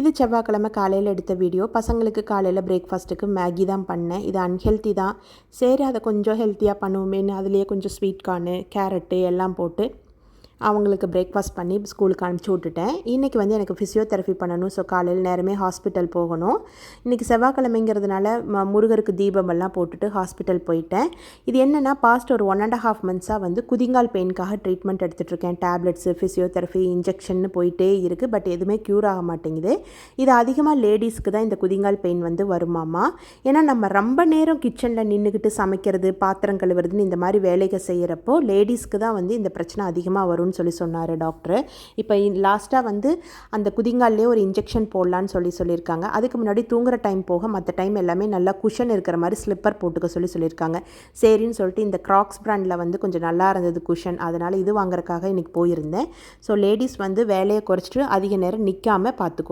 இது செவ்வாய்க்கிழமை காலையில் எடுத்த வீடியோ பசங்களுக்கு காலையில் பிரேக்ஃபாஸ்ட்டுக்கு மேகி தான் பண்ணேன். இது அன்ஹெல்த்தி தான். சரி அதை கொஞ்சம் ஹெல்த்தியாக பண்ணுவோமேன்னு அதுலேயே கொஞ்சம் ஸ்வீட் கார்னு கேரட்டு எல்லாம் போட்டு அவங்களுக்கு பிரேக்ஃபாஸ்ட் பண்ணி ஸ்கூலுக்கு அனுப்பிச்சி விட்டுட்டேன். இன்றைக்கி வந்து எனக்கு ஃபிசியோதெரப்பி பண்ணணும். ஸோ காலையில் நேரமே ஹாஸ்பிட்டல் போகணும். இன்றைக்கி செவ்வாய்க்கிழமைங்கிறதுனால முருகருக்கு தீபமெல்லாம் போட்டுட்டு ஹாஸ்பிட்டல் போயிட்டேன். இது என்னென்னா பாஸ்ட் ஒரு ஒன் அண்ட் ஹாஃப் மந்த்ஸாக வந்து குதிங்கால் பெயினுக்காக ட்ரீட்மெண்ட் எடுத்துகிட்ருக்கேன் டேப்லெட்ஸு ஃபிசியோதெரப்பி இன்ஜெக்ஷன் போயிட்டே இருக்குது பட் எதுவுமே க்யூர் ஆக மாட்டேங்குது. இது அதிகமாக லேடிஸ்க்கு தான் இந்த குதிங்கால் பெயின் வந்து வருமாமா? ஏன்னா நம்ம ரொம்ப நேரம் கிச்சனில் நின்றுக்கிட்டு சமைக்கிறது பாத்திரம் கழுவுறதுன்னு இந்த மாதிரி வேலைகள் செய்கிறப்போ லேடிஸ்க்கு தான் வந்து இந்த பிரச்சனை அதிகமாக வரும்னு சொல்லி சொன்னார் டாக்டர். இப்போ லாஸ்ட்டாக வந்து அந்த குதிங்கால்லே ஒரு இன்ஜெக்ஷன் போடலான்னு சொல்லி சொல்லியிருக்காங்க. அதுக்கு முன்னாடி தூங்குற டைம் போக மற்ற டைம் எல்லாமே நல்லா குஷன் இருக்கிற மாதிரி ஸ்லிப்பர் போட்டுக்க சொல்லி சொல்லியிருக்காங்க. சரின்னு சொல்லிட்டு இந்த க்ராக்ஸ் ப்ராண்டில் வந்து கொஞ்சம் நல்லா இருந்தது குஷன். அதனால் இது வாங்குறதுக்காக இன்றைக்கி போயிருந்தேன். ஸோ லேடிஸ் வந்து வேலையை குறைச்சிட்டு அதிக நேரம் நிற்காமல் பார்த்துக்கோ